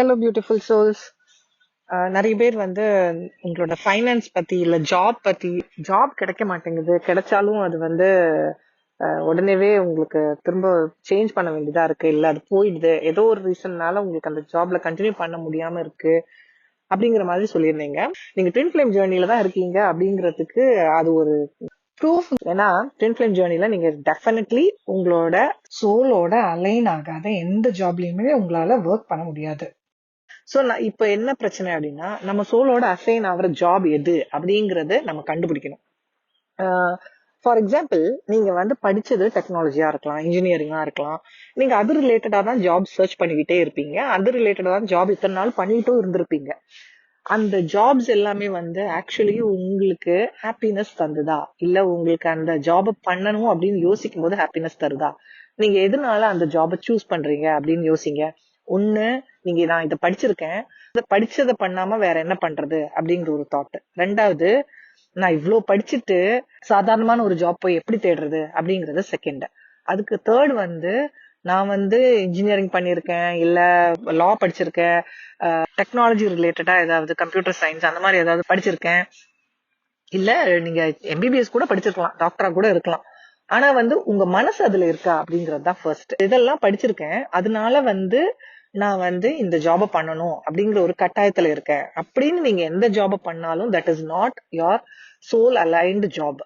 Hello beautiful souls நிறைய பேர் வந்து உங்களோட ஃபைனான்ஸ் பத்தி இல்ல ஜாப் பத்தி ஜாப் கிடைக்க மாட்டேங்குது. கிடைச்சாலும் அது வந்து உடனேவே உங்களுக்கு திரும்ப சேஞ்ச் பண்ண வேண்டியதா இருக்கு. இல்ல அது போயிடுது. ஏதோ ஒரு ரீசன்னால உங்களுக்கு அந்த ஜாப்ல கண்டினியூ பண்ண முடியாம இருக்கு அப்படிங்கிற மாதிரி சொல்லியிருந்தீங்க. நீங்க ட்வின் ஃபிளேம் ஜேர்னில தான் இருக்கீங்க அப்படிங்கிறதுக்கு அது ஒரு ப்ரூஃப் ஏன்னா ட்வின் ஃபிளேம் ஜேர்னில நீங்க டெஃபினெட்லி உங்களோட சோலோட அலைன் ஆகாத எந்த ஜாப்லயுமே உங்களால ஒர்க் பண்ண முடியாது. ஸோ நான் இப்போ என்ன பிரச்சனை அப்படின்னா நம்ம சோலோட அசைன் ஆகிற ஜாப் எது அப்படிங்கிறத நம்ம கண்டுபிடிக்கணும். ஃபார் எக்ஸாம்பிள் நீங்கள் வந்து படித்தது டெக்னாலஜியாக இருக்கலாம் இன்ஜினியரிங்காக இருக்கலாம். நீங்கள் அது ரிலேட்டடாக தான் ஜாப் சர்ச் பண்ணிக்கிட்டே இருப்பீங்க. அது ரிலேட்டடாக தான் ஜாப் இத்தனை நாள் பண்ணிட்டும் இருந்திருப்பீங்க. அந்த ஜாப்ஸ் எல்லாமே வந்து ஆக்சுவலி உங்களுக்கு ஹாப்பினஸ் தந்துதா? இல்லை உங்களுக்கு அந்த ஜாபை பண்ணணும் அப்படின்னு யோசிக்கும் போது ஹாப்பினஸ் தருதா? நீங்கள் எதனால அந்த ஜாபை சூஸ் பண்ணுறீங்க அப்படின்னு யோசிங்க. ஒண்ணு நீங்க நான் இதை படிச்சிருக்கேன். இதை படிச்சதை பண்ணாம வேற என்ன பண்றது அப்படிங்கிற ஒரு தாட் ரெண்டாவது நான் இவ்வளோ படிச்சுட்டு சாதாரணமான ஒரு ஜாப் போய் எப்படி தேடுறது அப்படிங்கறது செகண்ட் அதுக்கு தேர்ட் வந்து நான் வந்து இன்ஜினியரிங் பண்ணியிருக்கேன் இல்ல லா படிச்சிருக்கேன் டெக்னாலஜி ரிலேட்டடா ஏதாவது கம்ப்யூட்டர் சயின்ஸ் அந்த மாதிரி ஏதாவது படிச்சிருக்கேன். இல்ல நீங்க எம்பிபிஎஸ் கூட படிச்சிருக்கலாம் டாக்டரா கூட இருக்கலாம். ஆனா வந்து உங்க மனசு அதுல இருக்கா அப்படிங்கறது தான் ஃபர்ஸ்ட் இதெல்லாம் படிச்சிருக்கேன். அதனால வந்து நான் வந்து இந்த ஜாப பண்ணணும் அப்படிங்கிற ஒரு கட்டாயத்துல இருக்கேன். அப்படின்னு நீங்க எந்த ஜாப பண்ணாலும் that is not your soul aligned job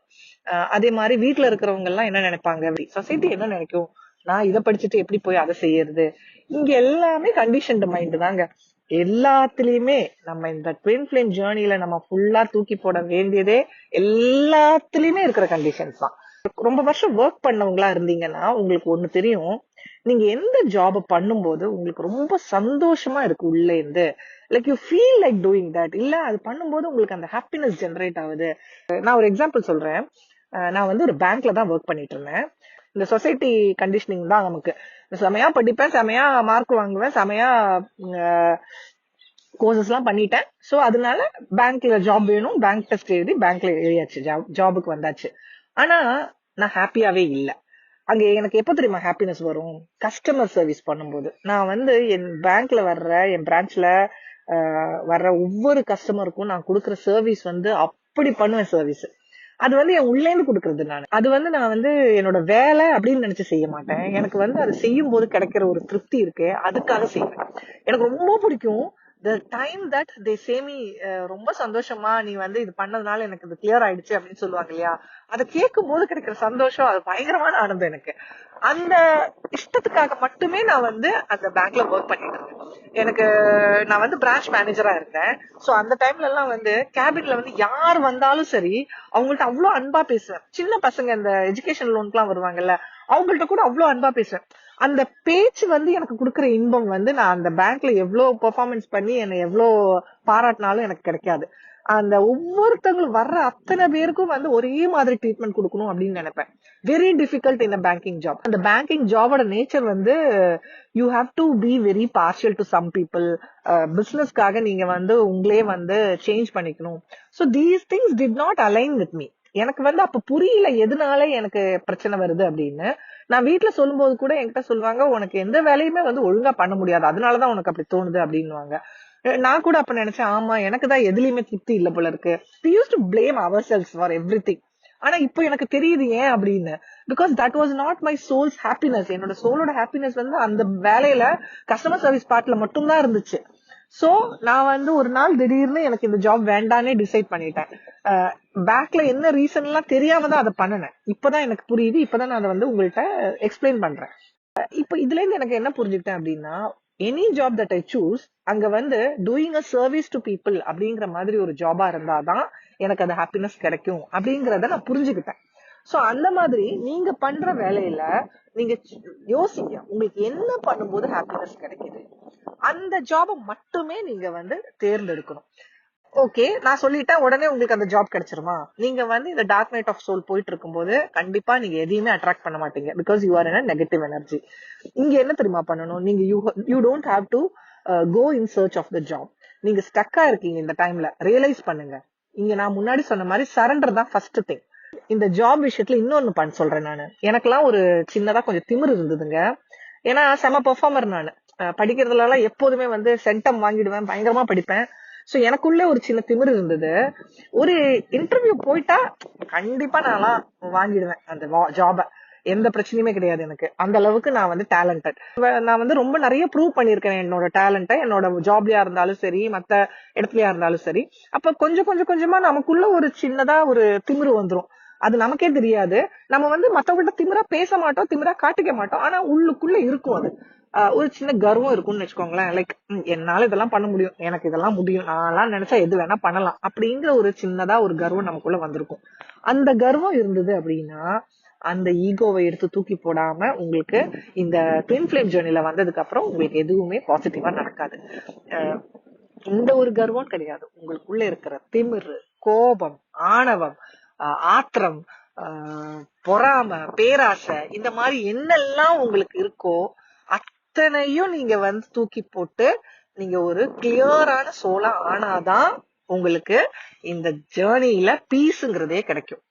அதே மாதிரி வீட்டுல இருக்கிறவங்க எல்லாம் என்ன நினைப்பாங்க? சொசைட்டி என்ன நினைக்கும்? நான் இதை படிச்சுட்டு எப்படி போய் அதை செய்யறது? இங்க எல்லாமே கண்டிஷன்டு மைண்ட் தாங்க. எல்லாத்துலயுமே நம்ம இந்த ட்வின் ஃபிளேம் ஜேர்னில நம்ம ஃபுல்லா தூக்கி போட வேண்டியதே எல்லாத்துலயுமே இருக்கிற கண்டிஷன்ஸ் தான். ரொம்ப வருஷம் ஒர்க் பண்ணவங்களா இருந்தீங்கன்னா உங்களுக்கு ஒண்ணு தெரியும். நீங்க எந்த ஜாப் பண்ணும்போது உங்களுக்கு ரொம்ப சந்தோஷமா இருக்கு உள்ள இருந்து? Like you feel like doing that இல்ல அது பண்ணும்போது உங்களுக்கு அந்த ஹாப்பினஸ் ஜென்ரேட் ஆகுது. நான் ஒரு எக்ஸாம்பிள் சொல்றேன். நான் வந்து ஒரு பேங்க்ல தான் ஒர்க் பண்ணிட்டு இருந்தேன். இந்த சொசைட்டி கண்டிஷனிங் தான் நமக்கு. செமையா படிப்பேன் செமையா மார்க் வாங்குவேன் செமையா கோர்சஸ் எல்லாம் பண்ணிட்டேன். ஸோ அதனால பேங்க்ல ஜாப் வேணும். பேங்க் டெஸ்ட் எழுதி பேங்க்ல எழுதியாச்சு. ஜாபுக்கு வந்தாச்சு. ஆனா நான் ஹாப்பியாவே இல்லை. அங்க எனக்கு எப்ப தெரியுமா ஹாப்பினஸ் வரும்? கஸ்டமர் சர்வீஸ் பண்ணும்போது. நான் வந்து என் பேங்க்ல வர்ற என் பிரான்ச்ல வர்ற ஒவ்வொரு கஸ்டமருக்கும் நான் கொடுக்குற சர்வீஸ் வந்து அப்படி பண்ணுவேன் சர்வீஸ் அது வந்து என் உள்ளேந்து கொடுக்கறது நான். அது வந்து நான் வந்து என்னோட வேலை அப்படின்னு நினைச்சு செய்ய மாட்டேன். எனக்கு வந்து அது செய்யும் போது கிடைக்கிற ஒரு திருப்தி இருக்கு அதுக்காக செய்வேன். எனக்கு ரொம்ப பிடிக்கும் த டைம் தட் தே சேமி ரொம்ப சந்தோஷமா நீ வந்து இது பண்ணதுனால எனக்கு இது கிளியர் ஆயிடுச்சு அப்படின்னு சொல்லுவாங்க இல்லையா? அதை கேட்கும் போது கிடைக்கிற சந்தோஷம் அது பயங்கரமான ஆனந்தம் எனக்கு. அந்த இஷ்டத்துக்காக மட்டுமே நான் வந்து அந்த பேங்க்ல ஒர்க் பண்ணிட்டு இருந்தேன். எனக்கு நான் வந்து பிரான்ச் மேனேஜரா இருந்தேன். சோ அந்த டைம்ல எல்லாம் வந்து கேபின்ல வந்து யார் வந்தாலும் சரி அவங்கள்ட்ட அவ்வளவு அன்பா பேசுவேன். சின்ன பசங்க இந்த எஜுகேஷன் லோனுக்குலாம் வருவாங்கல்ல அவங்கள்ட்ட கூட அவ்வளவு அன்பா பேசுவேன். அந்த பேச்சு வந்து எனக்கு கொடுக்குற இன்பம் வந்து நான் அந்த பேங்க்ல எவ்வளவு பெர்ஃபார்மன்ஸ் பண்ணி என்னை எவ்வளோ பாராட்டினாலும் எனக்கு கிடைக்காது. அந்த ஒவ்வொருத்தவங்களும் வர்ற அத்தனை பேருக்கும் வந்து ஒரே மாதிரி ட்ரீட்மெண்ட் கொடுக்கணும் அப்படின்னு நினைப்பேன். Very difficult in banking job அந்த பேங்கிங் ஜாபோட நேச்சர் வந்து you have to be very partial to some people பிஸ்னஸ்க்காக நீங்க வந்து உங்களே வந்து சேஞ்ச் பண்ணிக்கணும். So these things did not align with me எனக்கு வந்து அப்ப புரியல எதனால எனக்கு பிரச்சனை வருது அப்படின்னு. நான் வீட்டுல சொல்லும்போது கூட என்கிட்ட சொல்லுவாங்க உனக்கு எந்த வேலையுமே வந்து ஒழுங்கா பண்ண முடியாது. அதனாலதான் உனக்கு அப்படி தோணுது அப்படின்னுவாங்க. நான் கூட அப்ப நினைச்சேன் ஆமா எனக்கு தான் எதுலயுமே திருப்தி இல்ல போல இருக்கு. Used to blame ourselves for everything ஆனா இப்போ எனக்கு தெரியுது ஏன் அப்படின்னு. Because that was not my soul's happiness என்னோட சோலோட ஹாப்பினஸ் வந்து அந்த வேலையில கஸ்டமர் சர்வீஸ் பார்ட்ல மட்டும்தான் இருந்துச்சு. சோ நான் வந்து ஒரு நாள் திடீர்னு எனக்கு இந்த ஜாப் வேண்டானே டிசைட் பண்ணிட்டேன். பேக்ல என்ன ரீசன் எல்லாம் தெரியாம தான் அதை பண்ணினேன். இப்பதான் எனக்கு புரியுது. இப்பதான் நான் அதை வந்து உங்கள்கிட்ட எக்ஸ்பிளைன் பண்றேன். இப்போ இதுல இருந்து எனக்கு என்ன புரிஞ்சுக்கிட்டேன் அப்படின்னா any job that I choose அங்க வந்து doing a service to people அப்படிங்கிற மாதிரி ஒரு ஜாபா இருந்தாதான் எனக்கு அது ஹாப்பினஸ் கிடைக்கும் அப்படிங்கறத நான் புரிஞ்சுக்கிட்டேன். சோ அந்த மாதிரி நீங்க பண்ற வேலையில நீங்க யோசிங்க. உங்களுக்கு என்ன பண்ணும்போது ஹாப்பினஸ் கிடைக்குது? அந்த ஜாபை மட்டுமே நீங்க வந்து தேர்ந்தெடுக்கணும். ஓகே நான் சொல்லிட்டேன் உடனே உங்களுக்கு அந்த ஜாப் கிடைச்சிருமா? நீங்க வந்து இந்த டார்க் நைட் ஆஃப் சோல் போயிட்டு இருக்கும்போது கண்டிப்பா நீங்க எதையுமே அட்ராக்ட் பண்ண மாட்டீங்க. பிகாஸ் யூ ஆர் என்ன நெகட்டிவ் எனர்ஜி இங்க என்ன தெரியுமா பண்ணணும்? நீங்க you you don't have to go in search of the job நீங்க ஸ்டக்கா இருக்கீங்க இந்த டைம்ல ரியலைஸ் பண்ணுங்க. இங்க நான் முன்னாடி சொன்ன மாதிரி சரண்டர் தான் ஃபர்ஸ்ட் திங் இந்த ஜாப் விஷயத்துல இன்னொன்னு பண்ண சொல்றேன் நானு. எனக்கெல்லாம் ஒரு சின்னதா கொஞ்சம் திமிரு இருந்ததுங்க. ஏன்னா செம பெர்ஃபார்மர் நான். அஹ் படிக்கிறதுல எப்போதுமே வந்து சென்டம் வாங்கிடுவேன் பயங்கரமா படிப்பேன். ஸோ எனக்குள்ள ஒரு சின்ன திமிரு இருந்தது. ஒரு இன்டர்வியூ போயிட்டா கண்டிப்பா நான்லாம் வாங்கிடுவேன் அந்த ஜாபை எந்த பிரச்சனையுமே கிடையாது எனக்கு. அந்த அளவுக்கு நான் வந்து டேலண்டட் நான் வந்து ரொம்ப நிறைய ப்ரூவ் பண்ணியிருக்கேன் என்னோட டேலண்ட்டை என்னோட ஜாப்லயா இருந்தாலும் சரி மற்ற இடத்துலயா இருந்தாலும் சரி. அப்ப கொஞ்சம் கொஞ்சம் கொஞ்சமா நமக்குள்ள ஒரு சின்னதா ஒரு திமிரு வந்துடும் அது நமக்கே தெரியாது. நம்ம வந்து மத்தவங்கள்ட்ட திமிரா பேச மாட்டோம் திமிரா காட்டிக்க மாட்டோம். ஆனா உள்ளுக்குள்ள இருக்கும் அது. ஒரு சின்ன கர்வம் இருக்கும்னு வச்சுக்கோங்களேன். லைக் என்னால இதெல்லாம் பண்ண முடியும். எனக்கு இதெல்லாம் முடியும். நான்லாம் நினைச்சா எது வேணா பண்ணலாம். அப்படிங்கிற ஒரு சின்னதா ஒரு கர்வம் நமக்குள்ள வந்திருக்கும். அந்த கர்வம் இருந்தது அப்படின்னா அந்த ஈகோவை எடுத்து தூக்கி போடாம உங்களுக்கு இந்த ட்வின் ஃபிளேம் ஜேர்னில வந்ததுக்கு அப்புறம் உங்களுக்கு எதுவுமே பாசிட்டிவா நடக்காது. இந்த ஒரு கர்வம் கிடையாது. உங்களுக்குள்ள இருக்கிற திமிரு கோபம் ஆணவம் ஆத்திரம் பொறாம பொறாமை பேராசை இந்த மாதிரி என்னெல்லாம் உங்களுக்கு இருக்கோ அத்தனையும் நீங்க வந்து தூக்கி போட்டு நீங்க ஒரு கிளியரான சோலா ஆனாதான் உங்களுக்கு இந்த ஜேர்னியில பீஸுங்கிறதே கிடைக்கும்.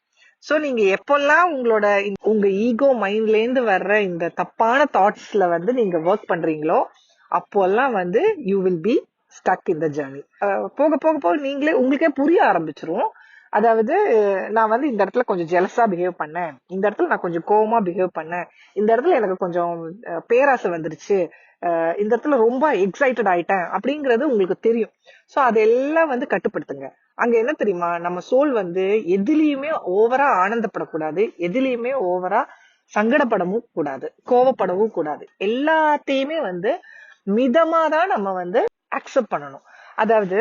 சோ நீங்க எப்பெல்லாம் உங்களோட உங்க ஈகோ மைண்ட்ல இருந்து வர்ற இந்த தப்பான தாட்ஸ்ல வந்து நீங்க ஒர்க் பண்றீங்களோ அப்போல்லாம் வந்து யூ வில் பி ஸ்டக் இந்த ஜேர்னி போக போக போக நீங்களே உங்களுக்கே புரிய ஆரம்பிச்சிரும். அதாவது நான் வந்து இந்த இடத்துல கொஞ்சம் ஜெலஸா பிஹேவ் பண்ணேன். இந்த இடத்துல நான் கொஞ்சம் கோவமா பிஹேவ் பண்ணேன். இந்த இடத்துல எனக்கு கொஞ்சம் பேராசை வந்துருச்சு. இந்த இடத்துல ரொம்ப எக்ஸைட்டட் ஆயிட்டேன் அப்படிங்கறது உங்களுக்கு தெரியும். சோ அதெல்லாம் வந்து கட்டுப்படுத்துங்க. அங்க என்ன தெரியுமா? நம்ம சோல் வந்து எதுலயுமே ஓவரா ஆனந்தப்படக்கூடாது. எதுலயுமே ஓவரா சங்கடப்படவும் கூடாது. கோவப்படவும் கூடாது. எல்லாத்தையுமே வந்து மிதமா தான் நம்ம வந்து அக்செப்ட் பண்ணணும். அதாவது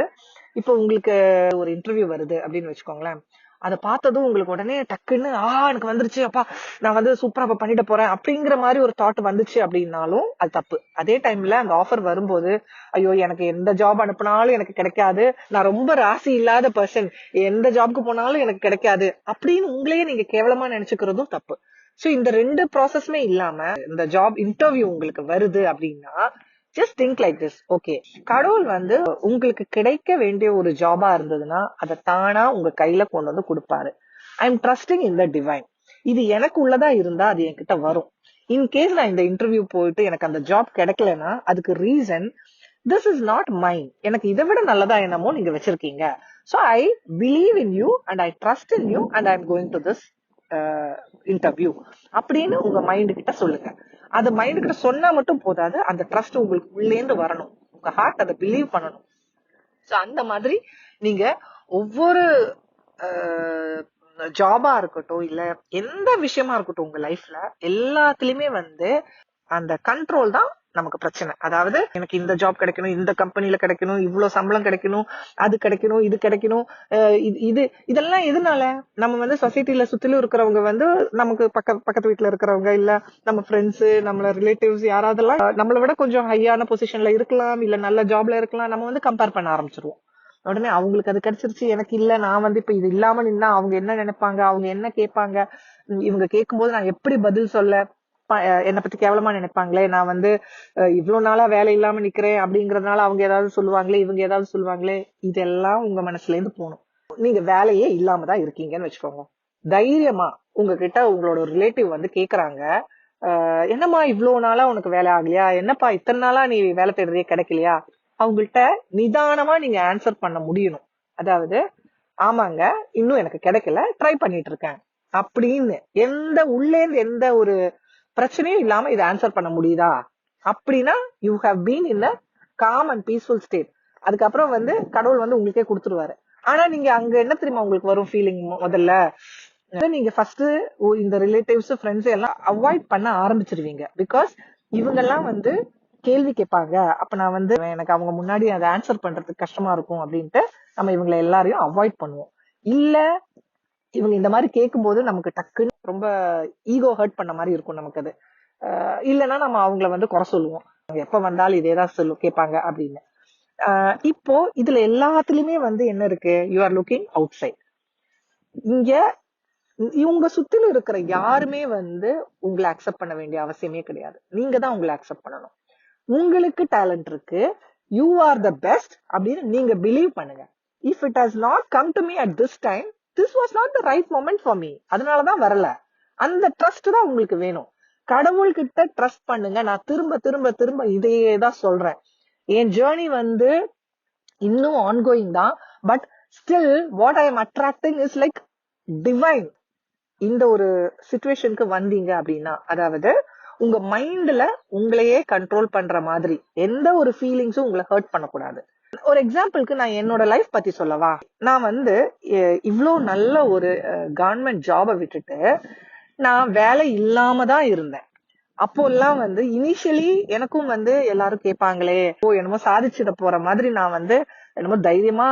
இப்போ உங்களுக்கு ஒரு இன்டர்வியூ வருது அப்படின்னு வச்சுக்கோங்களேன். அதை பார்த்ததும் உங்களுக்கு உடனே டக்குன்னு ஆ எனக்கு வந்துருச்சு. அப்பா நான் வந்து சூப்பரா அப்ப பண்ணிட்டு போறேன். அப்படிங்கிற மாதிரி ஒரு தாட் வந்துச்சு அப்படின்னாலும் அது தப்பு. அதே டைம்ல அந்த ஆஃபர் வரும்போது ஐயோ எனக்கு எந்த ஜாப் அனுப்புனாலும் எனக்கு கிடைக்காது. நான் ரொம்ப ராசி இல்லாத பர்சன் எந்த ஜாப்க்கு போனாலும் எனக்கு கிடைக்காது. அப்படின்னு உங்களையே நீங்க கேவலமா நினைச்சுக்கிறதும் தப்பு. சோ இந்த ரெண்டு ப்ராசஸ்மே இல்லாம இந்த ஜாப் இன்டர்வியூ உங்களுக்கு வருது அப்படின்னா just think like this okay கடவுள் வந்து உங்களுக்கு கிடைக்க வேண்டிய ஒரு ஜாபா இருந்ததுன்னா அதை தானா உங்க கையில கொண்டு வந்து கொடுப்பாரு. I am trusting in the divine இது எனக்கு உள்ளதா இருந்தா அது என்கிட்ட வரும். இன்கேஸ் நான் இந்த இன்டர்வியூ போயிட்டு எனக்கு அந்த ஜாப் கிடைக்கலன்னா அதுக்கு reason this is not mind எனக்கு இதை விட நல்லதா என்னமோ நீங்க வச்சிருக்கீங்க. So I believe in you and I trust in you and I am going to this interview அப்படின்னு உங்க மைண்டு கிட்ட சொல்லுங்க. அது மைண்டு கிட்ட சொன்னா மட்டும் போதாது அந்த ட்ரஸ்ட் உங்களுக்கு உள்ளேந்து வரணும். உங்க ஹார்ட் அதை பிலீவ் பண்ணணும். ஸோ அந்த மாதிரி நீங்க ஒவ்வொரு ஜாபா இருக்கட்டும் இல்ல எந்த விஷயமா இருக்கட்டும் உங்க லைஃப்ல எல்லாத்துலயுமே வந்து அந்த கண்ட்ரோல் தான் நமக்கு பிரச்சனை. அதாவது எனக்கு இந்த ஜாப் கிடைக்கணும் இந்த கம்பெனில கிடைக்கணும் இவ்வளவு சம்பளம் கிடைக்கணும் அது கிடைக்கணும் இது கிடைக்கணும் அஹ் இது இதெல்லாம் எதனால? நம்ம வந்து சொசைட்டில சுத்திலும் இருக்கிறவங்க வந்து நமக்கு பக்க பக்கத்து வீட்டுல இருக்கிறவங்க இல்ல நம்ம ஃப்ரெண்ட்ஸ் நம்மள ரிலேட்டிவ்ஸ் யாராவதெல்லாம் நம்மளை விட கொஞ்சம் ஹையான பொசிஷன்ல இருக்கலாம் இல்ல நல்ல ஜாப்ல இருக்கலாம் நம்ம வந்து கம்பேர் பண்ண ஆரம்பிச்சிருவோம். உடனே அவங்களுக்கு அது கிடைச்சிருச்சு எனக்கு இல்ல நான் வந்து இப்ப இது இல்லாம நின்னா அவங்க என்ன நினைப்பாங்க அவங்க என்ன கேட்பாங்க இவங்க கேட்கும்போது நான் எப்படி பதில் சொல்ல ப- என்னை பத்தி கேவலமா நினைப்பாங்களே? நான் வந்து இவ்வளவு நாளா வேலை இல்லாம நிக்கிறேன் அப்படிங்கறதுனால அவங்க ஏதாவது சொல்லுவாங்களே இவங்க ஏதாவது சொல்லுவாங்களே? இதெல்லாம் உங்க மனசுல இருந்து போகணும். நீங்க வேலையே இல்லாம தான் இருக்கீங்கன்னு வச்சுக்கோங்க. தைரியமா உங்ககிட்ட உங்களோட ரிலேட்டிவ் வந்து கேக்குறாங்க. என்னம்மா இவ்வளவு நாளா உனக்கு வேலை ஆகலையா? என்னப்பா இத்தனை நாளா நீ வேலை தேடுறதே கிடைக்கலையா? அவங்கள்ட்ட நிதானமா நீங்க ஆன்சர் பண்ண முடியணும். அதாவது ஆமாங்க இன்னும் எனக்கு கிடைக்கல ட்ரை பண்ணிட்டு இருக்கேன். அப்படின்னு எந்த உள்ளேந்து எந்த ஒரு பிரச்சனையும் இல்லாம இதை ஆன்சர் பண்ண முடியுதா? அப்படின்னா you have been in a calm and peaceful state அதுக்கப்புறம் வந்து கடவுள் வந்து உங்களுக்கே கொடுத்துருவாரு. ஆனா நீங்க அங்க என்ன தெரியுமா உங்களுக்கு வரும் ஃபீலிங் முதல்ல? நீங்க ஃபர்ஸ்ட் இந்த ரிலேட்டிவ்ஸ் ஃப்ரெண்ட்ஸ் எல்லாம் அவாய்ட் பண்ண ஆரம்பிச்சிருவீங்க. பிகாஸ் இவங்கெல்லாம் வந்து கேள்வி கேட்பாங்க. அப்ப நான் வந்து எனக்கு அவங்க முன்னாடி அதை ஆன்சர் பண்றதுக்கு கஷ்டமா இருக்கும் அப்படின்ட்டு நம்ம இவங்களை எல்லாரையும் அவாய்ட் பண்ணுவோம். இல்ல இவங்க இந்த மாதிரி கேட்கும்போது நமக்கு டக்குன்னு ரொம்ப ஈகோ ஹர்ட் பண்ண மாதிரி இருக்கும் நமக்கு அது. இல்லைன்னா நம்ம அவங்கள வந்து குறை சொல்லுவோம். அவங்க எப்ப வந்தாலும் இதே தான் சொல்லு கேட்பாங்க அப்படின்னு. இப்போ இதுல எல்லாத்துலயுமே வந்து என்ன இருக்கு? You are looking outside இங்க இவங்க சுத்தில இருக்கிற யாருமே வந்து உங்களை அக்செப்ட் பண்ண வேண்டிய அவசியமே கிடையாது. நீங்க தான் உங்களை அக்செப்ட் பண்ணணும். உங்களுக்கு டேலண்ட் இருக்கு. யூ ஆர் த பெஸ்ட் அப்படின்னு நீங்க பிலீவ் பண்ணுங்க. If it has not come to me at this time this was not the right moment for me அதனாலதான் வரல. அந்த ட்ரஸ்ட் தான் உங்களுக்கு வேணும். கடவுள்கிட்ட ட்ரஸ்ட் பண்ணுங்க. நான் திரும்ப திரும்ப திரும்ப இதையே தான் சொல்றேன். என் ஜேர்னி வந்து இன்னும் ஆன்கோயிங் தான். But still what I am attracting is like divine இந்த ஒரு சுச்சுவேஷனுக்கு வந்தீங்க அப்படின்னா அதாவது உங்க மைண்ட்ல உங்களையே கண்ட்ரோல் பண்ற மாதிரி எந்த ஒரு ஃபீலிங்ஸும் உங்களை ஹர்ட் பண்ணக்கூடாது. ஒரு எக்ஸாம்பிளுக்கு நான் என்னோட லைஃப் பத்தி சொல்லவா? நான் வந்து இவ்வளோ நல்ல ஒரு கவர்மெண்ட் ஜாபை விட்டுட்டு நான் வேலை இல்லாம தான் இருந்தேன். அப்போல்லாம் வந்து இனிஷியலி எனக்கும் வந்து எல்லாரும் கேட்பாங்களே ஓ என்னமோ சாதிச்சுட போற மாதிரி நான் வந்து என்னமோ தைரியமா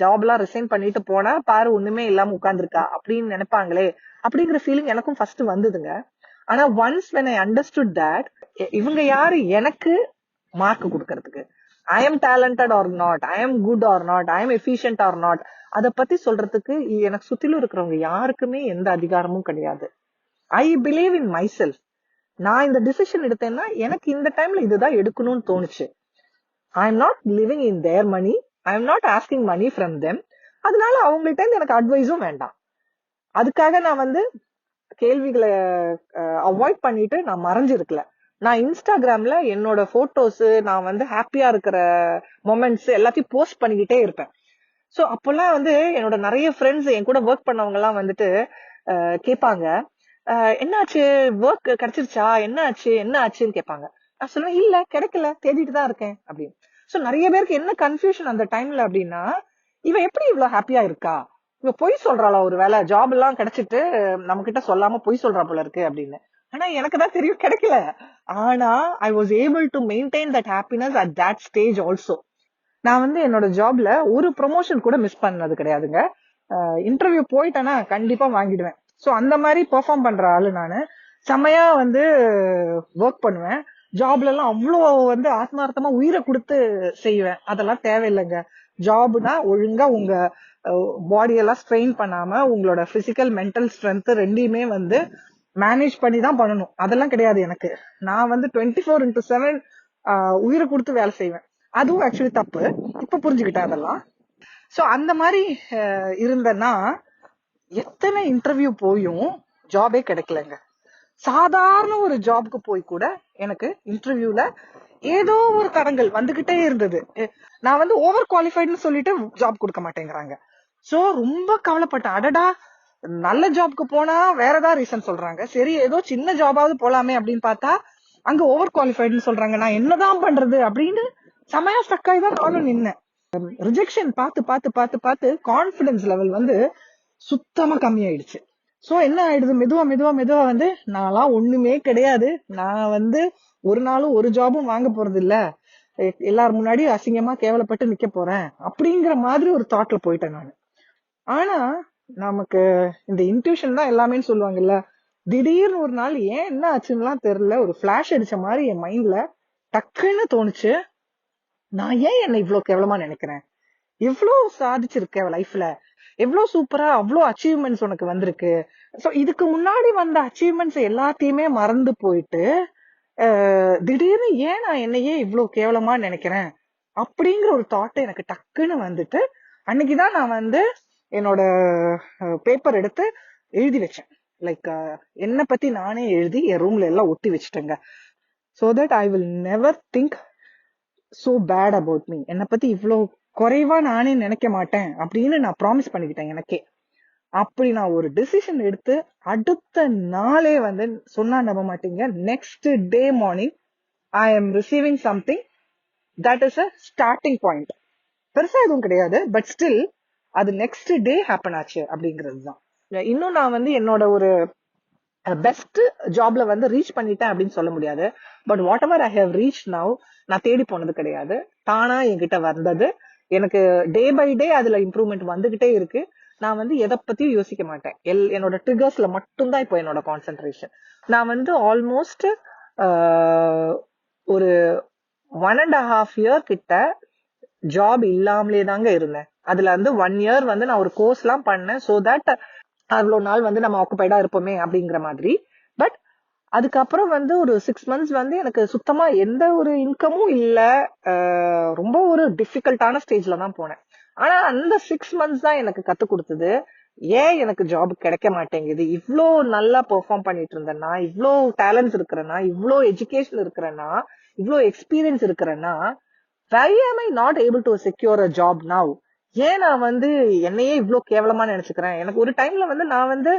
ஜாப் எல்லாம் ரிசைன் பண்ணிட்டு போனா பாரு ஒண்ணுமே இல்லாம உட்கார்ந்திருக்கா? அப்படின்னு நினைப்பாங்களே அப்படிங்கிற ஃபீலிங் எனக்கும் ஃபர்ஸ்ட் வந்ததுங்க. ஆனா once when I understood that இவங்க யாரு? எனக்கு மார்க் கொடுக்கறதுக்கு. I am talented or not I am good or not I am efficient or not அதை பத்தி சொல்றதுக்கு எனக்கு சுத்திலும் இருக்கிறவங்க யாருக்குமே எந்த அதிகாரமும் கிடையாது. I believe in myself நான் இந்த டிசிஷன் எடுத்தேன்னா எனக்கு இந்த டைம்ல இதுதான் எடுக்கணும்னு தோணுச்சு. I am not living in their money I am not asking money from them அதனால அவங்கள்ட்ட இருந்து எனக்கு அட்வைஸும் வேண்டாம். அதுக்காக நான் வந்து கேள்விகளை அவாய்ட் பண்ணிட்டு நான் மறைஞ்சிருக்கல. நான் இன்ஸ்டாகிராம்ல என்னோட போட்டோஸ் நான் வந்து ஹாப்பியா இருக்கிற மொமெண்ட்ஸ் எல்லாத்தையும் போஸ்ட் பண்ணிக்கிட்டே இருப்பேன். ஸோ அப்போல்லாம் வந்து என்னோட நிறைய ஃப்ரெண்ட்ஸ் என் கூட ஒர்க் பண்ணவங்க எல்லாம் வந்துட்டு கேட்பாங்க. என்னாச்சு? ஒர்க் கிடைச்சிருச்சா? என்ன ஆச்சு என்ன ஆச்சுன்னு கேட்பாங்க. நான் சொல்லுவேன் இல்ல கிடைக்கல. தேடிட்டு தான் இருக்கேன். அப்படின்னு. ஸோ நிறைய பேருக்கு என்ன கன்ஃபியூஷன் அந்த டைம்ல அப்படின்னா இவன் எப்படி இவ்வளவு ஹாப்பியா இருக்கா? இவ பொய் சொல்றாளா ஒரு வேலை ஜாப் எல்லாம் கிடைச்சிட்டு நம்ம கிட்ட சொல்லாம பொய் சொல்றா போல இருக்கு. அப்படின்னு. ஆனா எனக்கு தான் தெரியும் கிடைக்கல. ஆனா I was able to maintain that happiness at that stage also நான் வந்து என்னோட ஜாப்ல ஒரு ப்ரொமோஷன் கூட மிஸ் பண்ணது கிடையாதுங்க. இன்டர்வியூ போயிட்டேன்னா கண்டிப்பா வாங்கிடுவேன். ஸோ அந்த மாதிரி பெர்ஃபார்ம் பண்ற ஆளு நான். செம்மையா வந்து ஒர்க் பண்ணுவேன். ஜாப்ல எல்லாம் அவ்வளோ வந்து ஆத்மார்த்தமா உயிரை கொடுத்து செய்வேன். அதெல்லாம் தேவையில்லைங்க. ஜாப்னா ஒழுங்கா உங்க பாடியெல்லாம் ஸ்ட்ரெயின் பண்ணாம உங்களோட பிசிக்கல் மென்டல் ஸ்ட்ரென்த் ரெண்டையுமே வந்து மேனேஜ் பண்ணி தான் பண்ணணும். அதெல்லாம் கிடையாது எனக்கு. நான் வந்து டுவெண்ட்டி ஃபோர் இன்டூ செவன் உயிரை கொடுத்து வேலை செய்வேன். அதுவும் ஆக்சுவலி தப்பு. இப்ப புரிஞ்சுக்கிட்டேன் அதெல்லாம். சோ அந்த மாதிரி இருந்தேன்னா எத்தனை இன்டர்வியூ போயும் ஜாபே கிடைக்கலங்க. சாதாரண ஒரு ஜாப்க்கு போய் கூட எனக்கு இன்டர்வியூல ஏதோ ஒரு தடங்கள் வந்துகிட்டே இருந்தது. நான் வந்து ஓவர் குவாலிஃபைட்னு சொல்லிட்டு ஜாப் கொடுக்க மாட்டேங்கிறாங்க. சோ ரொம்ப கவலைப்பட்டேன். அடடா நல்ல ஜாப்க்கு போனா வேற ஏதாவது ரீசன் சொல்றாங்க. சரி ஏதோ சின்ன ஜாபாவது போலாமே அப்படின்னு பார்த்தா அங்க ஓவர் குவாலிஃபைடுன்னு சொல்றாங்க. நான் என்னதான் பண்றது அப்படின்னு செமையா ஸ்டக்காய் தான் நானும் நின்னேன். ரிஜெக்ஷன் பார்த்து பார்த்து பார்த்து பார்த்து கான்பிடன்ஸ் லெவல் வந்து சுத்தமா கம்மியாயிடுச்சு. சோ என்ன ஆயிடுது? மெதுவா மெதுவா மெதுவா வந்து நான்லாம் ஒண்ணுமே கிடையாது. நான் வந்து ஒரு நாளும் ஒரு ஜாபும் வாங்க போறது இல்ல. எல்லார் முன்னாடியும் அசிங்கமா கேவலப்பட்டு நிக்க போறேன் அப்படிங்கிற மாதிரி ஒரு தாட்ல போயிட்டேன் நான். ஆனா நமக்கு இந்த இன்ட்யூஷன் தான் எல்லாமே சொல்லுவாங்கல்ல. திடீர்னு ஒரு நாள் ஏன் என்ன ஆச்சுன்னுலாம் தெரியல. ஒரு ஃபிளாஷ் அடிச்ச மாதிரி என் மைண்ட்ல டக்குன்னு தோணுச்சு. நான் ஏன் என்னை இவ்வளோ கேவலமா நினைக்கிறேன்? இவ்வளோ சாதிச்சிருக்க லைஃப்ல எவ்வளோ சூப்பரா அவ்வளோ அச்சீவ்மெண்ட்ஸ் உனக்கு வந்திருக்கு? ஸோ இதுக்கு முன்னாடி வந்த அச்சீவ்மெண்ட்ஸ் எல்லாத்தையுமே மறந்து போயிட்டு திடீர்னு ஏன் நான் என்னையே இவ்வளோ கேவலமா நினைக்கிறேன்? அப்படிங்கிற ஒரு தாட் எனக்கு டக்குன்னு வந்துட்டு அன்னைக்குதான் நான் வந்து என்னோட பேப்பர் எடுத்து எழுதி வச்சேன். லைக் என்னை பத்தி நானே எழுதி என் ரூம்ல எல்லாம் ஒட்டி வச்சுட்டேங்க. So that I will never think so bad about me என்னை பத்தி இவ்வளோ குறைவா நானே நினைக்க மாட்டேன் அப்படின்னு நான் ப்ராமிஸ் பண்ணிக்கிட்டேன் எனக்கே. அப்படி நான் ஒரு டிசிஷன் எடுத்து அடுத்த நாளே வந்து சொன்னா நம்ப மாட்டீங்க. Next day morning I am receiving something that is a starting point பெருசா எதுவும் கிடையாது பட் ஸ்டில் அது நெக்ஸ்ட் டே ஹேப்பன் ஆச்சு அப்படிங்கிறது தான் இன்னும் நான் வந்து என்னோட ஒரு பெஸ்ட் ஜாப்ல வந்து ரீச் பண்ணிட்டேன் அப்படின்னு சொல்ல முடியாது. But whatever I have reach now நான் தேடி போனது கிடையாது. தானா என்கிட்ட வந்தது. எனக்கு டே பை டே அதுல இம்ப்ரூவ்மெண்ட் வந்துகிட்டே இருக்கு. நான் வந்து எதை பத்தியும் யோசிக்க மாட்டேன். எல் என்னோட ட்ரிகர்ஸ்ல மட்டும்தான் இப்போ என்னோட கான்சென்ட்ரேஷன் நான் வந்து ஆல்மோஸ்ட் ஒரு ஒன் அண்ட் ஹாஃப் இயர் கிட்ட ஜாப் இல்லாமலே தாங்க இருந்தேன். அதுல வந்து ஒன் இயர் வந்து நான் ஒரு கோர்ஸ் எல்லாம் பண்ணேன். சோ தட் அவ்வளோ நாள் வந்து நம்ம ஆக்குபைடா இருப்போமே அப்படிங்கிற மாதிரி. பட் அதுக்கப்புறம் வந்து ஒரு சிக்ஸ் மந்த்ஸ் வந்து எனக்கு சுத்தமா எந்த ஒரு இன்கமும் இல்லை. ரொம்ப ஒரு டிஃபிகல்ட்டான ஸ்டேஜ்ல தான் போனேன். ஆனா அந்த சிக்ஸ் மந்த்ஸ் தான் எனக்கு கத்து கொடுத்தது. ஏன் எனக்கு ஜாப் கிடைக்க மாட்டேங்குது? இவ்வளோ நல்லா பெர்ஃபார்ம் பண்ணிட்டு இருந்தேன்னா இவ்வளோ டேலண்ட்ஸ் இருக்கிறேன்னா இவ்வளோ எஜுகேஷன் இருக்கிறேன்னா இவ்வளோ எக்ஸ்பீரியன்ஸ் இருக்கிறேன்னா why am I not able to secure a job now ஏன் நான் வந்து என்னையே இவ்வளோ கேவலமா நினைச்சுக்கிறேன்? எனக்கு ஒரு டைம்ல வந்து நான் வந்து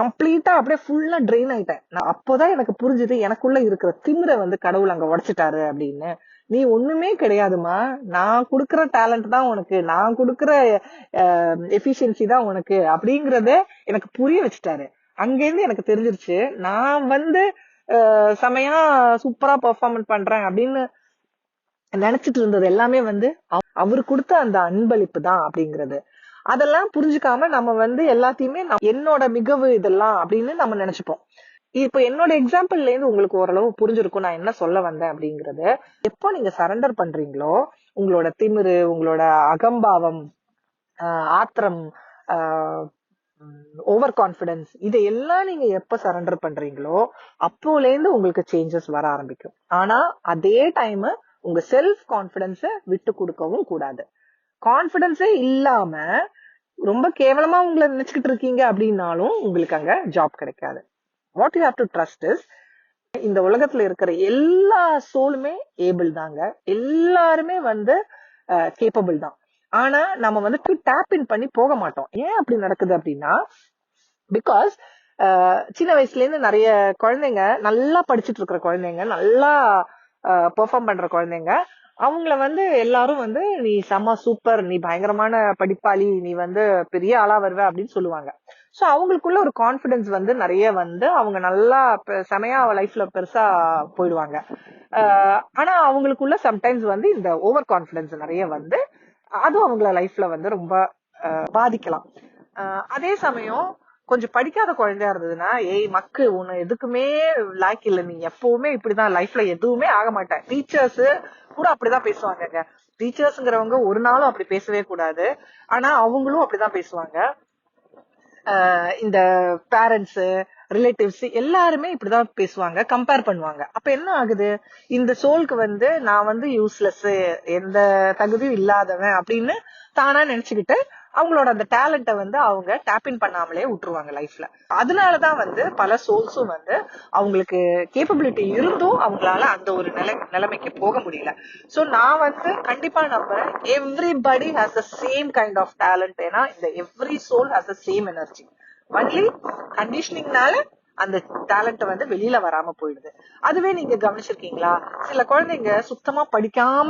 கம்ப்ளீட்டா அப்படியே ஃபுல்லா ட்ரெயின் ஆயிட்டேன். நான் அப்போதான் எனக்கு புரிஞ்சுது எனக்குள்ள இருக்கிற திமிரை வந்து கடவுள் அங்க உடைச்சிட்டாரு அப்படின்னு. நீ ஒண்ணுமே கிடையாதுமா நான் கொடுக்குற டேலண்ட் தான் உனக்கு. நான் கொடுக்குற எஃபிஷியன்சி தான் உனக்கு அப்படிங்கறத எனக்கு புரிய வச்சுட்டாரு. அங்கேருந்து எனக்கு தெரிஞ்சிருச்சு நான் வந்து அஹ், செமையா சூப்பரா பெர்ஃபார்மன்ஸ் பண்றேன் அப்படின்னு நினைச்சிட்டு இருந்தது எல்லாமே வந்து அவ- அவர் கொடுத்த அந்த அன்பளிப்பு தான் அப்படிங்கிறது. அதெல்லாம் புரிஞ்சுக்காம நம்ம வந்து எல்லாத்தையுமே என்னோட மிகவு இதெல்லாம் அப்படின்னு நம்ம நினைச்சுப்போம். இப்போ என்னோட எக்ஸாம்பிள்ல இருந்து உங்களுக்கு ஓரளவு புரிஞ்சிருக்கும் நான் என்ன சொல்ல வந்தேன் அப்படிங்கறது எப்போ நீங்க சரண்டர் பண்றீங்களோ உங்களோட திமிரு உங்களோட அகம்பாவம் ஆஹ் ஆத்திரம் ஓவர் கான்பிடன்ஸ் இதையெல்லாம் நீங்க எப்ப சரண்டர் பண்றீங்களோ அப்போல இருந்து உங்களுக்கு சேஞ்சஸ் வர ஆரம்பிக்கும். ஆனா அதே டைம் உங்க செல்ஃப் கான்பிடன்ஸ விட்டு கொடுக்கவும் கூடாது. கான்பிடன்ஸே இல்லாம ரொம்ப கேவலமா உங்களை நினைச்சுக்கிட்டு இருக்கீங்க அப்படின்னாலும் உங்களுக்கு அங்க ஜாப் கிடைக்காது. What you have to trust is இந்த உலகத்துல இருக்கிற எல்லா சோலுமே ஏபிள் தாங்க. எல்லாருமே வந்து கேப்பபிள் தான். ஆனா நம்ம வந்து டேப் இன் பண்ணி போக மாட்டோம். ஏன் அப்படி நடக்குது அப்படின்னா பிகாஸ் சின்ன வயசுல இருந்து நிறைய குழந்தைங்க நல்லா படிச்சுட்டு இருக்கிற குழந்தைங்க நல்லா பெர்ஃபார்ம் பண்ற குழந்தைங்க. அவங்கள வந்து எல்லாரும் வந்து நீ செம்ம சூப்பர் நீ பயங்கரமான படிப்பாளி நீ வந்து பெரிய ஆளா வருவ அப்படின்னு சொல்லுவாங்க. சோ அவங்களுக்குள்ள ஒரு கான்ஃபிடன்ஸ் வந்து நிறைய வந்து அவங்க நல்லா பெ- செமையா லைஃப்ல பெருசா போயிடுவாங்க. ஆஹ் ஆனா அவங்களுக்குள்ள சம்டைம்ஸ் வந்து இந்த ஓவர் கான்ஃபிடன்ஸ் நிறைய வந்து அதுவும் அவங்கள லைஃப்ல வந்து ரொம்ப பாதிக்கலாம். ஆஹ் அதே சமயம் கொஞ்சம் படிக்காத குழந்தையா இருந்ததுன்னா ஏய் மக்கு உன்னை எதுக்குமே லாய்க்கு இல்ல. நீ எப்பவுமே இப்படிதான். லைஃப்ல எதுவுமே ஆக மாட்டேன். டீச்சர்ஸ் கூட அப்படிதான் பேசுவாங்கங்க. டீச்சர்ஸ்ங்கிறவங்க ஒரு நாளும் அப்படி பேசவே கூடாது. ஆனா அவங்களும் அப்படிதான் பேசுவாங்க. ஆஹ் இந்த பேரண்ட்ஸ் ரிலேட்டிவ்ஸ் எல்லாருமே இப்படிதான் பேசுவாங்க கம்பேர் பண்ணுவாங்க. அப்ப என்ன ஆகுது? இந்த சோலுக்கு வந்து நான் வந்து யூஸ்லெஸ் எந்த தகுதியும் இல்லாதவன் அப்படின்னு தானா நினைச்சுக்கிட்டு அவங்களோட அந்த டேலண்ட்டை வந்து அவங்க டேப்பின் பண்ணாமலே விட்டுருவாங்க லைஃப்ல அதனாலதான் வந்து பல சோல்ஸும் வந்து அவங்களுக்கு கேப்பபிலிட்டி இருந்தும் அவங்களால அந்த ஒரு நிலை நிலைமைக்கு போக முடியல. சோ நான் வந்து கண்டிப்பா நம்புறேன். Everybody has the same kind of talent ஏன்னா இந்த every soul has the same energy only கண்டிஷனிங்னால அந்த டேலண்ட் வந்து வெளியில வராம போயிடுது. அதுவே நீங்க கவனிச்சிருக்கீங்களா? சில குழந்தைங்க சுத்தமா படிக்காம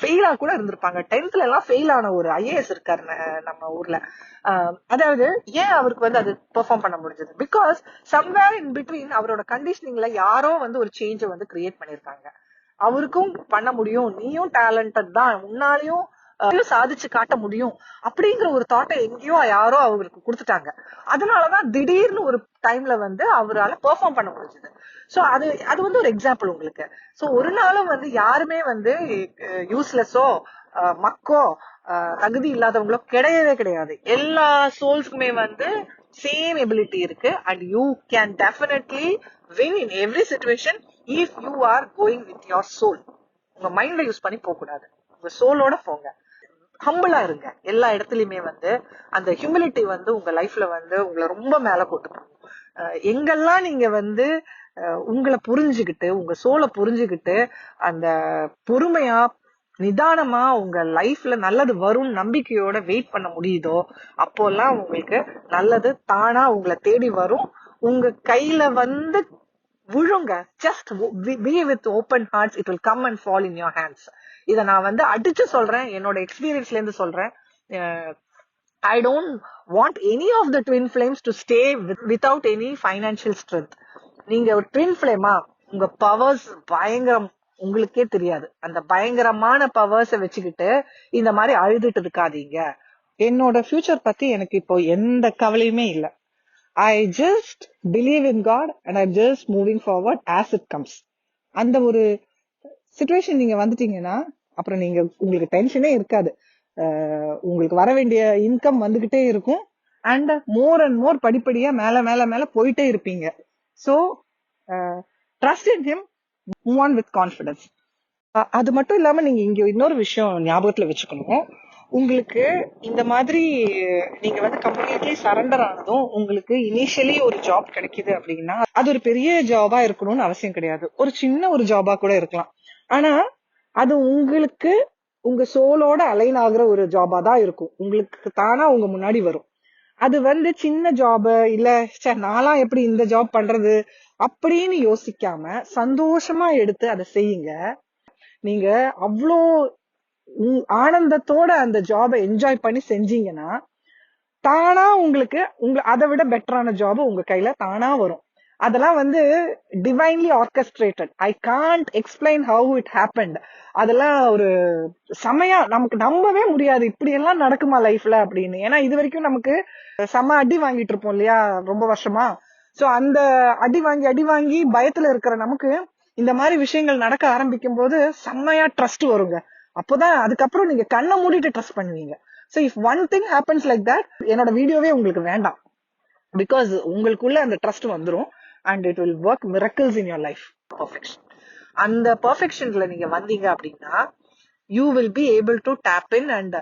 ஃபெயிலா கூட இருந்திருப்பாங்க. டென்த்ல எல்லாம் ஃபெயில் ஆன ஒரு ஐஏஎஸ் இருக்காரு நம்ம ஊர்ல. ஆஹ் அதாவது ஏன் அவருக்கு வந்து அது பெர்ஃபார்ம் பண்ண முடிஞ்சது? பிகாஸ் சம்வேர் இன் பிட்வீன் அவரோட கண்டிஷனிங்ல யாரோ வந்து ஒரு சேஞ்சை வந்து கிரியேட் பண்ணிருக்காங்க. அவருக்கும் பண்ண முடியும். நீயும் டேலண்டட் தான். உன்னாலையும் சாதிச்சு காட்ட முடியும் அப்படிங்கிற ஒரு தாட்டை எங்கேயோ யாரோ அவருக்கு கொடுத்துட்டாங்க. அதனாலதான் திடீர்னு ஒரு டைம்ல வந்து அவரால பெர்ஃபார்ம் பண்ண முடிஞ்சது. சோ அது அது வந்து ஒரு எக்ஸாம்பிள் உங்களுக்கு. சோ ஒரு நாளும் வந்து யாருமே வந்து யூஸ்லெஸ்ஸோ மக்கோ அஹ், தகுதி இல்லாதவங்களோ கிடையவே கிடையாது. எல்லா சோல்ஸ்க்குமே வந்து சேம் எபிலிட்டி இருக்கு. And you can definitely win in every situation if you are going with your soul உங்க மைண்ட்ல யூஸ் பண்ணி போக கூடாது உங்க சோலோட போங்க. ஹம்பிளா இருங்க. எல்லா இடத்துலயுமே வந்து அந்த ஹியூமிலிட்டி வந்து உங்க லைஃப்ல வந்து உங்களை ரொம்ப மேல கொண்டு எங்கெல்லாம் நீங்க வந்து உங்களை புரிஞ்சுக்கிட்டு உங்க சோலை புரிஞ்சுக்கிட்டு அந்த பொறுமையா நிதானமா உங்க லைஃப்ல நல்லது வரும் நம்பிக்கையோட வெயிட் பண்ண முடியுதோ அப்போல்லாம் உங்களுக்கு நல்லது தானா உங்களை தேடி வரும். உங்க கையில வந்து விழுங்க. Just be with open hearts it will come and fall in your hands இத நான் வந்து அடிச்சு சொல்றேன். என்னோட எக்ஸ்பீரியன்ஸ்ல இருந்து சொல்றேன். I don't want any of the twin flames to stay without any financial strength நீங்க ஒரு ட்வின் ஃபிளேமா உங்க பவர்ஸ் பயங்கரம் உங்களுக்கே தெரியாது. அந்த பயங்கரமான பவர்ஸை வச்சுக்கிட்டு இந்த மாதிரி அழுதுட்டு இருக்காதீங்க. என்னோட ஃபியூச்சர் பத்தி எனக்கு இப்போ எந்த கவலையுமே இல்லை. I just believe in God and I just moving forward as it comes அந்த ஒரு சுச்சுவேஷன் நீங்க வந்துட்டீங்கன்னா அப்புறம் நீங்க உங்களுக்கு டென்ஷனே இருக்காது. உங்களுக்கு வர வேண்டிய இன்கம் வந்துகிட்டே இருக்கும். அண்ட் மோர் அண்ட் மோர் படிப்படியா மேல மேல மேல போயிட்டே இருப்பீங்க. So trust in him move on with confidence அது மட்டும் இல்லாம நீங்க இங்க இன்னொரு விஷயம் ஞாபகத்துல வச்சுக்கணும். உங்களுக்கு இந்த மாதிரி நீங்க வந்து கம்ப்ளீட்லி சரண்டர் ஆனதும் உங்களுக்கு இனிஷியலி ஒரு ஜாப் கிடைக்குது அப்படின்னா அது ஒரு பெரிய ஜாபா இருக்கணும்னு அவசியம் கிடையாது. ஒரு சின்ன ஒரு ஜாபா கூட இருக்கலாம். ஆனா அது உங்களுக்கு உங்க சோலோட அலைன் ஆகுற ஒரு ஜாபா தான் இருக்கும். உங்களுக்கு தானா உங்க முன்னாடி வரும். அது வந்து சின்ன ஜாப் இல்ல ச்சே நான்லாம் எப்படி இந்த ஜாப் பண்றது அப்படின்னு யோசிக்காம சந்தோஷமா எடுத்து அதை செய்யுங்க. நீங்க அவ்வளோ ஆனந்தத்தோட அந்த ஜாபை என்ஜாய் பண்ணி செஞ்சீங்கன்னா தானா உங்களுக்கு உங்க அதை விட பெட்டரான ஜாப் உங்க கையில தானா வரும். அதெல்லாம் வந்து divinely orchestrated I can't explain how it happened அதெல்லாம் ஒரு செமையா நமக்கு நம்பவே முடியாது. இப்படி எல்லாம் நடக்குமா லைஃப்ல அப்படின்னு. ஏன்னா இது வரைக்கும் நமக்கு செம அடி வாங்கிட்டு இருப்போம் இல்லையா? ரொம்ப வருஷமா. சோ அந்த அடி வாங்கி அடி வாங்கி பயத்துல இருக்கிற நமக்கு இந்த மாதிரி விஷயங்கள் நடக்க ஆரம்பிக்கும் போது செம்மையா ட்ரஸ்ட் வருங்க. அப்போதான் அதுக்கப்புறம் நீங்க கண்ணை மூடிட்டு ட்ரஸ்ட் பண்ணுவீங்க. So if one thing happens like that என்னோட வீடியோவே உங்களுக்கு வேண்டாம். பிகாஸ் உங்களுக்குள்ள அந்த ட்ரஸ்ட் வந்துடும் and it will work miracles in your life perfection அந்த பர்ஃபெக்ஷன்ல நீங்க வந்தீங்க அப்படின்னா you will be able to tap in and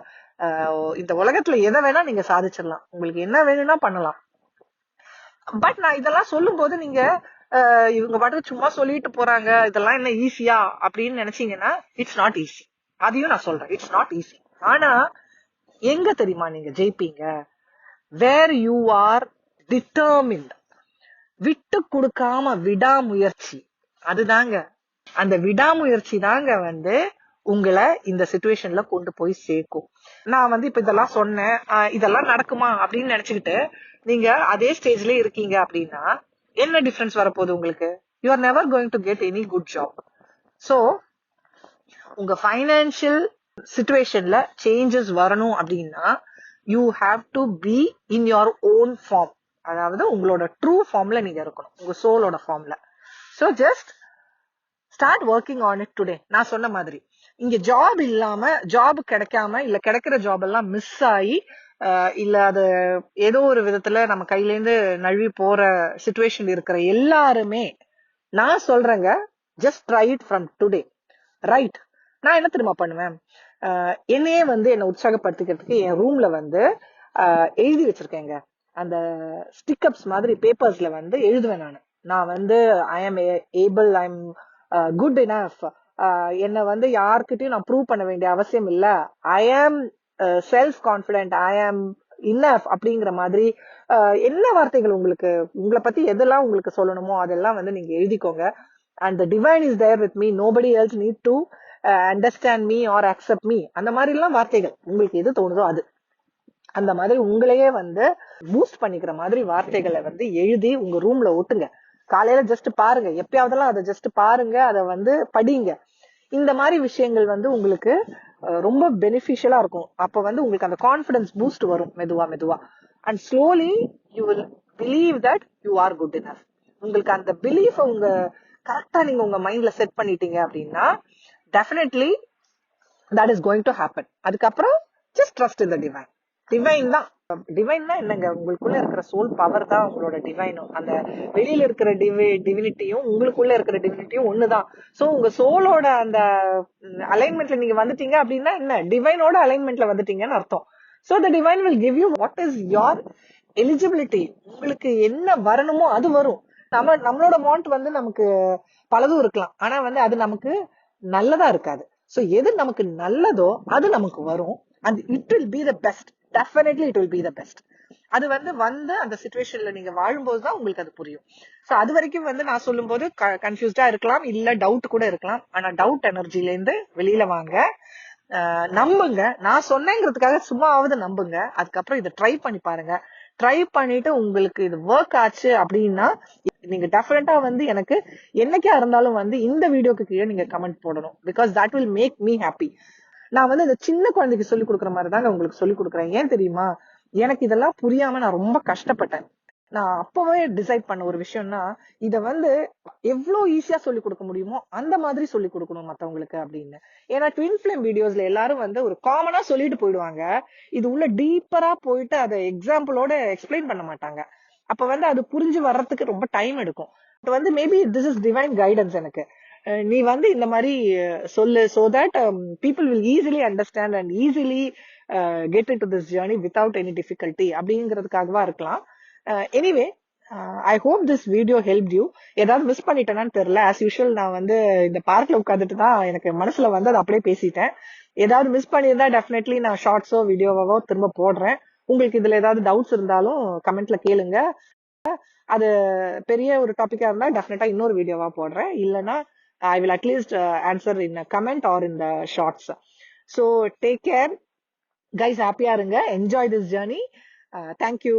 இந்த உலகத்துல எதை வேணா நீங்க சாதிச்சிடலாம். உங்களுக்கு என்ன வேணும்னா பண்ணலாம். பட் நான் இதெல்லாம் சொல்லும் போது நீங்க இவங்க பாட்டுக்கு சும்மா சொல்லிட்டு போறாங்க இதெல்லாம் என்ன ஈஸியா அப்படின்னு நினைச்சீங்கன்னா இட்ஸ் நாட் ஈஸி அதையும் நான் சொல்றேன். இட்ஸ் நாட் ஈஸி ஆனா எங்க தெரியுமா நீங்க ஜெயிப்பீங்க? வேர் யூ ஆர் டிட்டர்மின்ட் விட்டு கொடுக்காம விடாமுயற்சி. அதுதாங்க. அந்த விடாமுயற்சி தாங்க வந்து உங்களை இந்த சுச்சுவேஷன்ல கொண்டு போய் சேர்க்கும். நான் வந்து இப்ப இதெல்லாம் சொன்னேன். இதெல்லாம் நடக்குமா அப்படின்னு நினைச்சுக்கிட்டு நீங்க அதே ஸ்டேஜ்ல இருக்கீங்க அப்படின்னா என்ன டிஃபரன்ஸ் வரப்போகுது உங்களுக்கு? You are never going to get any good job so உங்க ஃபைனான்சியல் சுச்சுவேஷன்ல சேஞ்சஸ் வரணும் அப்படின்னா you have to be in your own form அதாவது உங்களோட ட்ரூ ஃபார்ம்ல நீங்க இருக்கணும். உங்க சோலோட ஃபார்ம்ல so just start working on it today நான் சொன்ன மாதிரி. இங்க ஜாப் இல்லாம ஜாப் கிடைக்காம இல்ல கிடைக்கிற ஜாப் எல்லாம் மிஸ் ஆகி இல்ல அது ஏதோ ஒரு விதத்துல நம்ம கையிலேருந்து நழுவி போற சுச்சுவேஷன் இருக்கிற எல்லாருமே நான் சொல்றேங்க just try it from today right நான் என்ன தெரியுமா பண்ணுவேன்? என்னையே வந்து என்னை உற்சாகப்படுத்திக்கிறதுக்கு என் ரூம்ல வந்து எழுதி வச்சிருக்கேங்க. அந்த ஸ்டிக்கப்ஸ் மாதிரி பேப்பர்ஸ்ல வந்து எழுதுவேன் நான். நான் வந்து I am able I am good enough என்னை வந்து யாருக்கிட்டையும் நான் ப்ரூவ் பண்ண வேண்டிய அவசியம் இல்லை. ஐ ஆம் செல்ஃப் கான்ஃபிடென்ட் ஐ ஆம் இன்னஃப் அப்படிங்கிற மாதிரி uh, என்ன வார்த்தைகள் உங்களுக்கு உங்களை பத்தி எதெல்லாம் உங்களுக்கு சொல்லணுமோ அதெல்லாம் வந்து நீங்க எழுதிக்கோங்க. And the divine is there with me nobody else need to understand me or accept me அந்த மாதிரிலாம் வார்த்தைகள். உங்களுக்கு எது தோணுதோ அது. அந்த மாதிரி உங்களையே வந்து பூஸ்ட் பண்ணிக்கிற மாதிரி வார்த்தைகளை வந்து எழுதி உங்க ரூம்ல ஒட்டுங்க. காலையில ஜஸ்ட் பாருங்க. எப்பயாவதெல்லாம் அதை ஜஸ்ட் பாருங்க. அதை வந்து படிங்க. இந்த மாதிரி விஷயங்கள் வந்து உங்களுக்கு ரொம்ப பெனிஃபிஷியலா இருக்கும். அப்ப வந்து உங்களுக்கு அந்த கான்பிடன்ஸ் பூஸ்ட் வரும் மெதுவா மெதுவா. And slowly you will believe that you are good enough உங்களுக்கு அந்த பிலீஃப் உங்க கரெக்டா நீங்க உங்க மைண்ட்ல செட் பண்ணிட்டீங்க அப்படின்னா definitely that is going to happen அதுக்கப்புறம் just trust in the divine divine தான். டிவைன்னா என்னங்க? உங்களுக்குள்ள இருக்கிற சோல் பவர் தான் உங்களோட டிவைனும் அந்த வெளியில இருக்கிற டிவி டிவினிட்டியும் உங்களுக்குள்ள இருக்கிற டிவினிட்டியும் ஒண்ணுதான். சோ உங்க சோலோட அந்த அலைன்மெண்ட்ல நீங்க வந்துட்டீங்க அப்படின்னா என்ன? டிவைனோட அலைன்மெண்ட்ல வந்துட்டீங்கன்னு அர்த்தம். So the divine will give you what is your eligibility உங்களுக்கு என்ன வரணுமோ அது வரும். நம்ம நம்மளோட வாண்ட் வந்து நமக்கு பலதும் இருக்கலாம். ஆனா வந்து அது நமக்கு நல்லதா இருக்காது. சோ எது நமக்கு நல்லதோ அது நமக்கு வரும். And it will be the best definitely it will be the best அது வந்து வந்து அந்த சுச்சுவேஷன்ல நீங்க வாழும்போது தான் உங்களுக்கு அது புரியும். சோ அது வரைக்கும் வந்து நான் சொல்லும்போது கன்ஃபியூஸ்டா இருக்கலாம் இல்ல டவுட் கூட இருக்கலாம். ஆனா டவுட் எனர்ஜில இருந்து வெளியில வாங்க. நம்புங்க. நான் சொன்னேங்கிறதுக்காக சும்மாவது நம்புங்க. அதுக்கப்புறம் இதை ட்ரை பண்ணி பாருங்க. ட்ரை பண்ணிட்டு உங்களுக்கு இது ஒர்க் ஆச்சு அப்படின்னா நீங்க டெஃபினட்டா வந்து எனக்கு என்னைக்கா இருந்தாலும் வந்து இந்த வீடியோக்கு கீழே நீங்க கமெண்ட் போடணும். Because that will make me happy நான் வந்து அந்த சின்ன குழந்தைக்கு சொல்லி கொடுக்குற மாதிரி தாங்க உங்களுக்கு சொல்லி கொடுக்குறேன். ஏன் தெரியுமா? எனக்கு இதெல்லாம் புரியாம நான் ரொம்ப கஷ்டப்பட்டேன். நான் அப்பவே டிசைட் பண்ண ஒரு விஷயம்னா இத வந்து எவ்வளவு ஈஸியா சொல்லி கொடுக்க முடியுமோ அந்த மாதிரி சொல்லி கொடுக்கணும் மத்தவங்களுக்கு அப்படின்னு. ஏன்னா ட்வின் ஃபிலிம் வீடியோஸ்ல எல்லாரும் வந்து ஒரு காமனா சொல்லிட்டு போயிடுவாங்க. இது உள்ள டீப்பரா போயிட்டு அதை எக்ஸாம்பிளோட எக்ஸ்பிளைன் பண்ண மாட்டாங்க. அப்ப வந்து அது புரிஞ்சு வர்றதுக்கு ரொம்ப டைம் எடுக்கும். வந்து maybe this is divine guidance எனக்கு. நீ வந்து இந்த மாதிரி சொல்லு so that people will easily understand and easily get into this journey without any difficulty அப்படிங்கிறதுக்காகவா இருக்கலாம். Anyway I hope this video help you ஏதாவது மிஸ் பண்ணிட்டேனான்னு தெரியல. ஆஸ் யூஷுவல் நான் வந்து இந்த பார்க்ல உட்காந்துட்டு தான் எனக்கு மனசுல வந்து அதை அப்படியே பேசிட்டேன். ஏதாவது மிஸ் பண்ணியிருந்தா டெஃபினெட்லி நான் ஷார்ட்ஸோ வீடியோவோ திரும்ப போடுறேன். உங்களுக்கு இதுல ஏதாவது டவுட்ஸ் இருந்தாலும் கமெண்ட்ல கேளுங்க. அது பெரிய ஒரு டாபிக்கா இருந்தா டெஃபினட்டா இன்னொரு வீடியோவா போடுறேன். இல்லைன்னா I will at least answer in comment or in the shorts so take care guys ஹாப்பியா இருங்க என்ஜாய் திஸ் ஜேர்னி தேங்க்யூ